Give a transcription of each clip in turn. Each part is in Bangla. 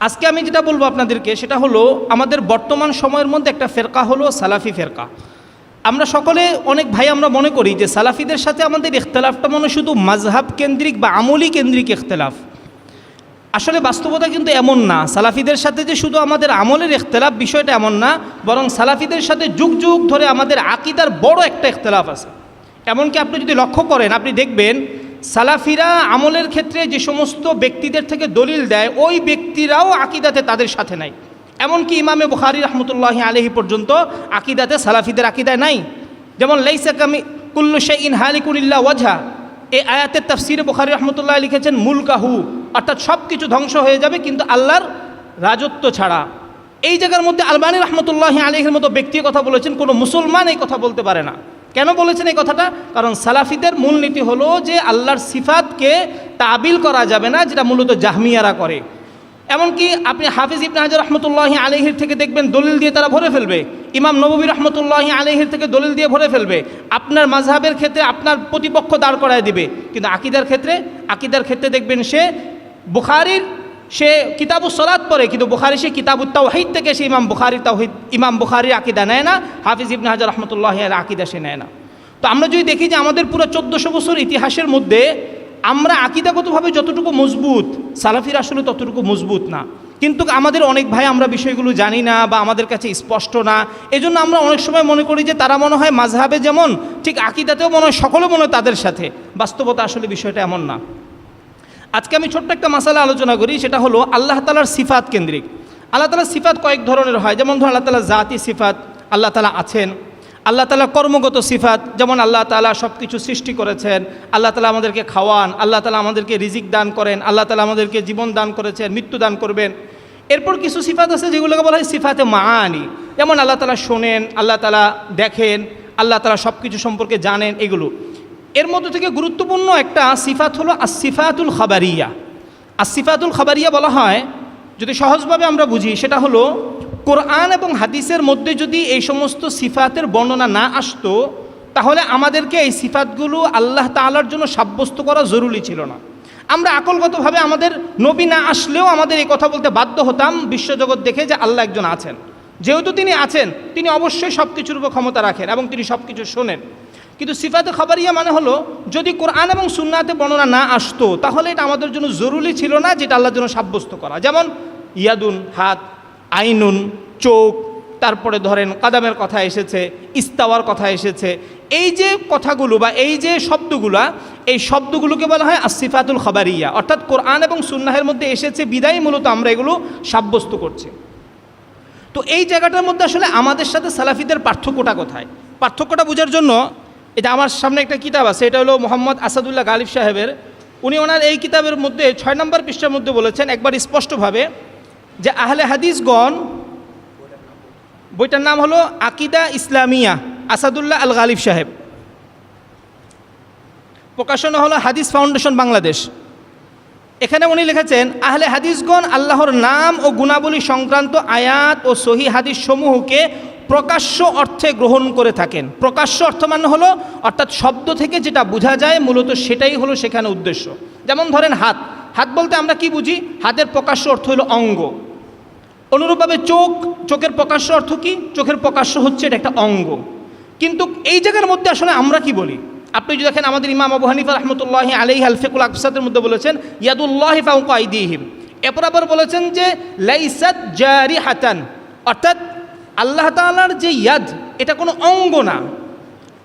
আজকে আমি যেটা বলব আপনাদেরকে, সেটা হলো আমাদের বর্তমান সময়ের মধ্যে একটা ফেরকা হলো সালাফি ফেরকা। আমরা সকলে, অনেক ভাই আমরা মনে করি যে সালাফিদের সাথে আমাদের ইখতলাফটা মনে শুধু মাঝহাব কেন্দ্রিক বা আমলি কেন্দ্রিক ইখতলাফ। আসলে বাস্তবতা কিন্তু এমন না। সালাফিদের সাথে যে শুধু আমাদের আমলের ইখতলাফ বিষয়টা এমন না, বরং সালাফিদের সাথে যুগ যুগ ধরে আমাদের আকিদার বড় একটা ইখতলাফ আছে। এমনকি আপনি যদি লক্ষ্য করেন, আপনি দেখবেন সালাফিরা আমলের ক্ষেত্রে যে সমস্ত ব্যক্তিদের থেকে দলিল দেয়, ওই ব্যক্তিরাও আকিদাতে তাদের সাথে নাই। এমনকি ইমামে বুখারি রহমতুল্লাহ আলহি পর্যন্ত আকিদাতে সালাফিদের আকিদায় নাই। যেমন, লাইসা কামি কুল্লু শে ইন হালিকুল্লাহ ওয়াজহা। এই আয়াতের তাফসিরে বুখারি রহমতুল্লাহ লিখেছেন, মুলকাহু। অর্থাৎ সব কিছু ধ্বংস হয়ে যাবে, কিন্তু আল্লাহর রাজত্ব ছাড়া। এই জায়গার মধ্যে আলবানী রহমতুল্লাহ আলহের মতো ব্যক্তির কথা বলেছেন, কোনো মুসলমান এই কথা বলতে পারে না। কেন বলেছেন এই কথাটা? কারণ সালাফিদের মূলনীতি হলো যে আল্লাহর সিফাতকে তাবিল করা যাবে না, যেটা মূলত জাহমিয়ারা করে। এমনকি আপনি হাফিজ ইবনে হাজার রহমতুল্লাহ আলহির থেকে দেখবেন দলিল দিয়ে তারা ভরে ফেলবে। ইমাম নবী রহমতুল্লাহ আলহির থেকে দলিল দিয়ে ভরে ফেলবে। আপনার মাঝহাবের ক্ষেত্রে আপনার প্রতিপক্ষ দাঁড় করায় দিবে। কিন্তু আকিদার ক্ষেত্রে আকিদার ক্ষেত্রে দেখবেন সে বুখারির সে কিতাবু সলাৎ পড়ে, কিন্তু বুখারি সে কিতাবু তাওহিদ থেকে সে ইমাম বুখারি তাওহিদ, ইমাম বুখারির আকিদা নেয় না, হাফিজ ইবনে হাজার রহমতুল্লাহ আকিদা সে নেয় না। তো আমরা যদি দেখি যে আমাদের পুরো চোদ্দোশো বছর ইতিহাসের মধ্যে আমরা আকিদাগতভাবে যতটুকু মজবুত, সালাফির আসলে ততটুকু মজবুত না। কিন্তু আমাদের অনেক ভাই আমরা বিষয়গুলো জানি না বা আমাদের কাছে স্পষ্ট না, এজন্য আমরা অনেক সময় মনে করি যে তারা মনে হয় মাঝহাবে যেমন, ঠিক আকিদাতেও মনে হয় সকলে মনে হয় তাদের সাথে। বাস্তবতা আসলে বিষয়টা এমন না। আজকে আমি ছোট্ট একটা মশালা আলোচনা করি, সেটা হলো আল্লাহ তালার সিফাত কেন্দ্রিক। আল্লাহ তালার সিফাত কয়েক ধরনের হয়, যেমন ধরুন আল্লাহ তালা জাতি সিফাত, আল্লাহ তালা আছেন, আল্লাহ তালা কর্মগত সিফাত, যেমন আল্লাহ তালা সব কিছু সৃষ্টি করেছেন, আল্লাহ তালা আমাদেরকে খাওয়ান, আল্লাহ তালা আমাদেরকে রিজিক দান করেন, আল্লাহ তালা আমাদেরকে জীবন দান করেছেন, মৃত্যু দান করবেন। এরপর কিছু সিফাত আছে যেগুলোকে বলা হয় সিফাতে মাআনি। যেমন আল্লাহ তালা শোনেন, আল্লাহ তালা দেখেন, আল্লাহ তালা সব কিছু সম্পর্কে জানেন, এগুলো। এর মধ্যে থেকে গুরুত্বপূর্ণ একটা সিফাত হলো আসিফাতুল খাবারিয়া। আসিফাতুল খাবারিয়া বলা হয়, যদি সহজভাবে আমরা বুঝি, সেটা হলো কোরআন এবং হাদিসের মধ্যে যদি এই সমস্ত সিফাতের বর্ণনা না আসতো, তাহলে আমাদেরকে এই সিফাতগুলো আল্লাহ তালার জন্য সাব্যস্ত করা জরুরি ছিল না। আমরা আকলগতভাবে আমাদের নবী না আসলেও আমাদের এই কথা বলতে বাধ্য হতাম বিশ্বজগৎ দেখে যে আল্লাহ একজন আছেন। যেহেতু তিনি আছেন, তিনি অবশ্যই সব কিছুর উপর ক্ষমতা রাখেন এবং তিনি সব কিছু শোনেন। কিন্তু সিফাতে খবরিয়া মানে হলো, যদি কোরআন এবং সুন্নাতে বর্ণনা না আসতো, তাহলে এটা আমাদের জন্য জরুরি ছিল না যেটা আল্লাহর জন্য সাব্যস্ত করা। যেমন ইয়াদুন, হাত, আইনুন, চোখ, তারপরে ধরেন কাদামের কথা এসেছে, ইস্তাওয়ার কথা এসেছে, এই যে কথাগুলো বা এই যে শব্দগুলা, এই শব্দগুলোকে বলা হয় আসিফাতুল খবরিয়া। অর্থাৎ কোরআন এবং সুন্নাহের মধ্যে এসেছে বিদায় মূলত আমরা এগুলো সাব্যস্ত করছি। তো এই জায়গাটার মধ্যে আসলে আমাদের সাথে সালাফিদের পার্থক্যটা কোথায়? পার্থক্যটা বোঝার জন্য এটা আমার সামনে একটা কিতাব আছে, এটা হলো মোহাম্মদ আসাদুল্লাহ গালিব সাহেবের। উনি ওনার এই কিতাবের মধ্যে ছয় নম্বর পৃষ্ঠার মধ্যে বলেছেন একবার স্পষ্টভাবে যে আহলে হাদিসগণ, বইটার নাম হলো আকিদা ইসলামিয়া, আসাদুল্লাহ আল গালিব সাহেব। প্রকাশনা হলো হাদিস ফাউন্ডেশন বাংলাদেশ। এখানে উনি লিখেছেন, আহলে হাদিসগণ আল্লাহর নাম ও গুণাবলী সংক্রান্ত আয়াত ও সহি হাদিস সমূহকে প্রকাশ্য অর্থে গ্রহণ করে থাকেন। প্রকাশ্য অর্থ মানে হলো, অর্থাৎ শব্দ থেকে যেটা বোঝা যায়, মূলত সেটাই হলো সেখানে উদ্দেশ্য। যেমন ধরেন হাত। হাত বলতে আমরা কি বুঝি? হাতের প্রকাশ্য অর্থ হলো অঙ্গ। অনুরূপভাবে চোখ, চোখের প্রকাশ্য অর্থ কি? চোখের প্রকাশ্য হচ্ছে এটা একটা অঙ্গ। কিন্তু এই জায়গার মধ্যে আসলে আমরা কি বলি? আপনি যদি দেখেন আমাদের ইমাম আবু হানিফা রহমতুল্লাহ আলহি আলফেকুল আকসাদের মধ্যে বলেছেন, ইয়াদুল্লাহ ফাউক আইদিহিম। এরপর আবার বলেছেন যে লাইসাদ জারি হাতান অর্থাৎ আল্লাহ তালার যে ইয়াদ, এটা কোনো অঙ্গ না।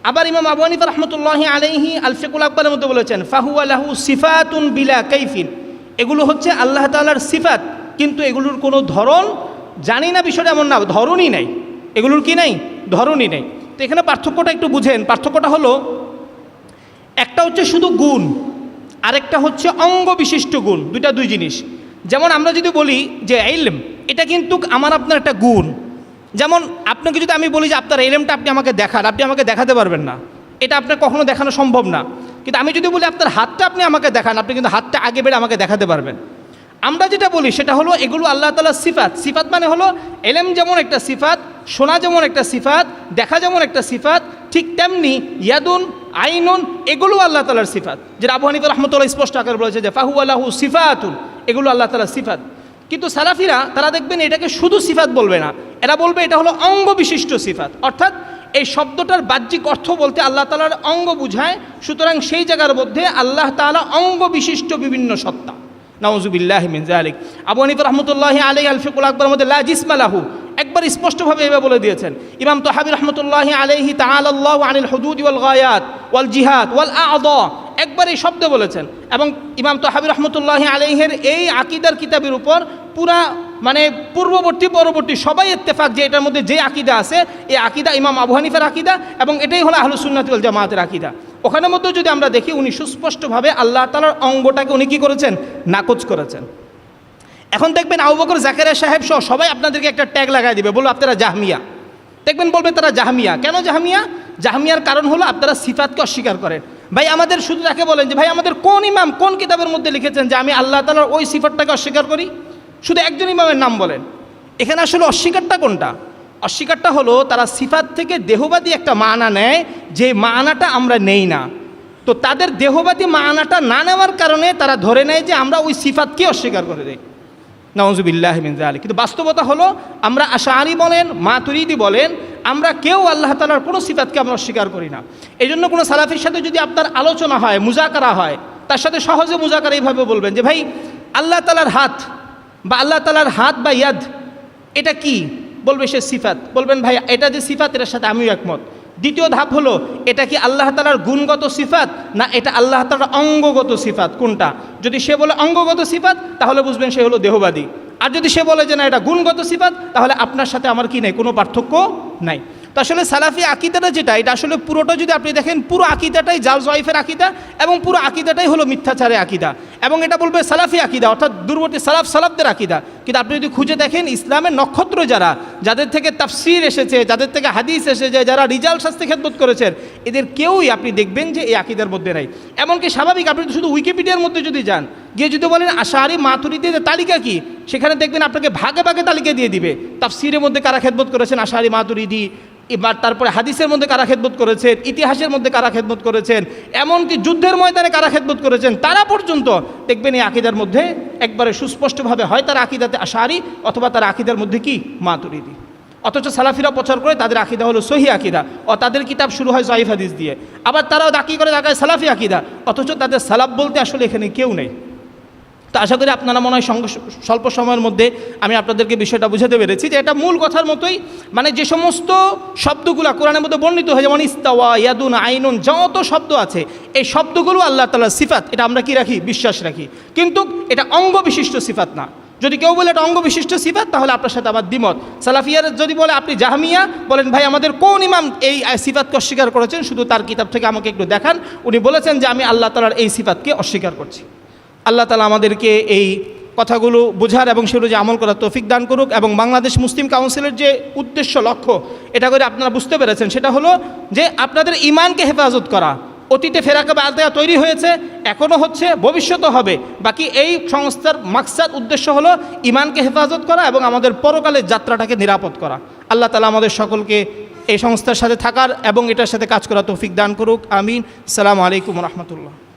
আবার ইমাম আবু হানিফা রহমতুল্লাহ আলহি আলফেকুল আকবরের মধ্যে বলেছেন ফাহু আলাহু সিফাতুন বিলা কৈফিন এগুলো হচ্ছে আল্লাহ তালার সিফাত, কিন্তু এগুলোর কোনো ধরন জানি না, বিষয়টা এমন না, ধরনই নাই। এগুলোর কি নাই? ধরনই নেই। তো এখানে পার্থক্যটা একটু বুঝেন। পার্থক্যটা হলো, একটা হচ্ছে শুধু গুণ, আরেকটা হচ্ছে অঙ্গ বিশিষ্ট গুণ, দুইটা দুই জিনিস। যেমন আমরা যদি বলি যে এলম এটা কিন্তু আমার আপনার একটা গুণ। যেমন আপনাকে যদি আমি বলি যে আপনার এলমটা আপনি আমাকে দেখান, আপনি আমাকে দেখাতে পারবেন না। এটা আপনার কখনো দেখানো সম্ভব না। কিন্তু আমি যদি বলি আপনার হাতটা আপনি আমাকে দেখান, আপনি কিন্তু হাতটা আগে বেড়ে আমাকে দেখাতে পারবেন। আমরা যেটা বলি সেটা হলো এগুলো আল্লাহ তালার সিফাত। সিফাত মানে হলো এলেম যেমন একটা সিফাত শোনা যেমন একটা সিফাত, দেখা যেমন একটা সিফাত, ঠিক তেমনি ইয়াদুন, আইনুন এগুলো আল্লাহ তালার সিফাত। যেটা আবু রহমতুল্লাহ স্পষ্ট আকার বলেছে যে ফাহু আল্লাহু সিফাতুন, এগুলো আল্লাহ তালার সিফাত। কিন্তু সালাফিরা তারা দেখবেন এটাকে শুধু সিফাত বলবে না এরা বলবে এটা হলো অঙ্গ বিশিষ্ট সিফাত। অর্থাৎ এই শব্দটার বাহ্যিক অর্থ বলতে আল্লাহ তালার অঙ্গ বুঝায়, সুতরাং সেই জায়গার মধ্যে আল্লাহ তাআলা অঙ্গ বিশিষ্ট বিভিন্ন সত্তা। নওয়াজুবিল্লাহ মিন জালিক আবু হানিফ রহমতুল্লাহ আলী আলফিকুল আকবর মধ্যে লা জিসমালাহু একবার স্পষ্টভাবে এভাবে বলে দিয়েছেন, ইমাম তোহাবি রহমতুল্লাহ আলাইহি তাআলাল্লাহু আনিল হুদুদ ওয়াল গায়াত, ওয়াল জিহাদ, ওয়াল আদ। একবার এই শব্দ বলেছেন এবং ইমাম তোহাবি রহমতুল্লাহ আলাইহের এই আকিদার কিতাবের উপর পুরা মানে পূর্ববর্তী, পরবর্তী সবাই ইত্তেফাক যে এটার মধ্যে যে আকিদা আছে, এই আকিদা ইমাম আবু হানিফের আকিদা এবং এটাই হলো আহলুসুন্নাতুল জামাতের আকিদা। ওখানের মধ্যে যদি আমরা দেখি, উনি সুস্পষ্টভাবে আল্লাহ তালার অঙ্গটাকে উনি কী করেছেন? নাকচ করেছেন। এখন দেখবেন আবু বকর, জাকেরিয়া সাহেব সহ সবাই আপনাদেরকে একটা ট্যাগ লাগাই দিবে বলব আপনারা জাহমিয়া। দেখবেন বলবে, তারা জাহামিয়া। কেন জাহামিয়া? জাহামিয়ার কারণ হলো আপনারা সিফাতকে অস্বীকার করেন। ভাই, আমাদের শুধু তাকে বলেন যে, ভাই, আমাদের কোন ইমাম কোন কিতাবের মধ্যে লিখেছেন যে আমি আল্লাহ তালার ওই সিফাতটাকে অস্বীকার করি? শুধু একজন ইমামের নাম বলেন। এখানে আসলে অস্বীকারটা কোনটা? অস্বীকারটা হলো তারা সিফাত থেকে দেহবাদী একটা মানা নেয় যে মানাটা আমরা নেই না। তো তাদের দেহবাদী মানাটা না নেওয়ার কারণে তারা ধরে নেয় যে আমরা ওই সিফাতকে অস্বীকার করে দিই নওয়াজুবিল্লাহ মিন জালিক কিন্তু বাস্তবতা হলো আমরা আশারি বলেন, মাতুরিদি বলেন, আমরা কেউ আল্লাহ তালার কোনো সিফাতকে আমরা অস্বীকার করি না। এই জন্য কোনো সালাফির সাথে যদি আপনার আলোচনা হয়, মুজাকারা হয়, তার সাথে সহজে মুজাকারা এইভাবে বলবেন যে, ভাই, আল্লাহ তালার হাত বা আল্লাহ তালার হাত বা ইয়াদ, এটা কি? বলবে সে সিফাত। বলবেন ভাই এটা যে সিফাত, এটার সাথে আমিও একমত। দ্বিতীয় ধাপ হলো, এটা কি আল্লাহ তালার গুণগত সিফাত, না এটা আল্লাহ তালার অঙ্গগত সিফাত? কোনটা? যদি সে বলে অঙ্গগত সিফাত, তাহলে বুঝবেন সে হলো দেহবাদী। আর যদি সে বলে যে না, এটা গুণগত সিফাত, তাহলে আপনার সাথে আমার কি নেই? কোনো পার্থক্য নাই। তো আসলে সালাফি আকিদাটা যেটা, এটা আসলে পুরোটা যদি আপনি দেখেন, পুরো আকিদাটাই জাল জয়ফের আকিদা এবং পুরো আকিদাটাই হলো মিথ্যাচারের আকিদা। এবং এটা বলবে সালাফি আকিদা, অর্থাৎ দূরবর্তী সালাফ সালাফদের আকিদা। কিন্তু আপনি যদি খুঁজে দেখেন ইসলামের নক্ষত্র যারা, যাদের থেকে তাফসির এসেছে, যাদের থেকে হাদিস এসেছে, যারা রিজাল শাস্তি খেদমত করেছেন, এদের কেউই আপনি দেখবেন যে এই আকিদার মধ্যে নাই। এমনকি স্বাভাবিক আপনি শুধু উইকিপিডিয়ার মধ্যে যদি যান, গিয়ে যদি বলেন আশাহারি মাতুরিদের তালিকা কি, সেখানে দেখবেন আপনাকে ভাগে ভাগে তালিকা দিয়ে দিবে। তাফসিরের মধ্যে কারা খেদমত করেছেন? আশাহারি মাতুরিদি, এবার তারপরে হাদিসের মধ্যে কারা খেদমত করেছেন? ইতিহাসের মধ্যে কারা খেদমত করেছেন? এমনকি যুদ্ধের ময়দানে কারা খেদমত করেছেন? তারা পর্যন্ত দেখবেন এই আকিদার মধ্যে একবারে সুস্পষ্টভাবে হয় তার আকিদাতে আশারি অথবা তার আকিদার মধ্যে কি? মাতুরিদি। অথচ সালাফিরা প্রচার করে তাদের আকিদা হলো সহি আকিদা। ও তাদের কিতাব শুরু হয় জয়ীফ হাদিস দিয়ে। আবার তারাও দাকি করে দেখায় সালাফি আকিদা। অথচ তাদের সালাফ বলতে আসলে এখানে কেউ নেই। তো আশা করি আপনারা মনে হয় স্বল্প সময়ের মধ্যে আমি আপনাদেরকে বিষয়টা বুঝাতে পেরেছি যে এটা মূল কথার মতোই মানে যে সমস্ত শব্দগুলো কোরআনের মধ্যে বর্ণিত হয়, যেমন ইস্তাওয়া, ইয়াদুন, আইনুন, যত শব্দ আছে, এই শব্দগুলো আল্লাহ তালার সিফাত, এটা আমরা কি রাখি? বিশ্বাস রাখি। কিন্তু এটা অঙ্গ বিশিষ্ট সিফাত না। যদি কেউ বলে এটা অঙ্গ বিশিষ্ট সিফাত, তাহলে আপনার সাথে আমার দ্বিমত। সালাফিয়ার যদি বলে, আপনি জাহামিয়া, বলেন, ভাই, আমাদের কোন ইমাম এই সিফাতকে অস্বীকার করেছেন? শুধু তার কিতাব থেকে আমাকে একটু দেখান। উনি বলেছেন যে, আমি আল্লাহ তালার এই সিফাতকে অস্বীকার করছি। আল্লাহ তালা আমাদেরকে এই কথাগুলো বোঝার এবং সেগুলো যে আমল করার তৌফিক দান করুক এবং বাংলাদেশ মুসলিম কাউন্সিলের যে উদ্দেশ্য, লক্ষ্য, এটা করে আপনারা বুঝতে পেরেছেন। সেটা হলো যে আপনাদের ইমানকে হেফাজত করা। অতীতে ফেরাকা বালতেয়া তৈরি হয়েছে এখনও হচ্ছে, ভবিষ্যতও হবে। বাকি এই সংস্থার মাকসাদ, উদ্দেশ্য হলো ইমানকে হেফাজত করা এবং আমাদের পরকালের যাত্রাটাকে নিরাপদ করা। আল্লাহ তালা আমাদের সকলকে এই সংস্থার সাথে থাকার এবং এটার সাথে কাজ করা তৌফিক দান করুক। আমিন। সালাম আলাইকুম রহমতুল্লাহ।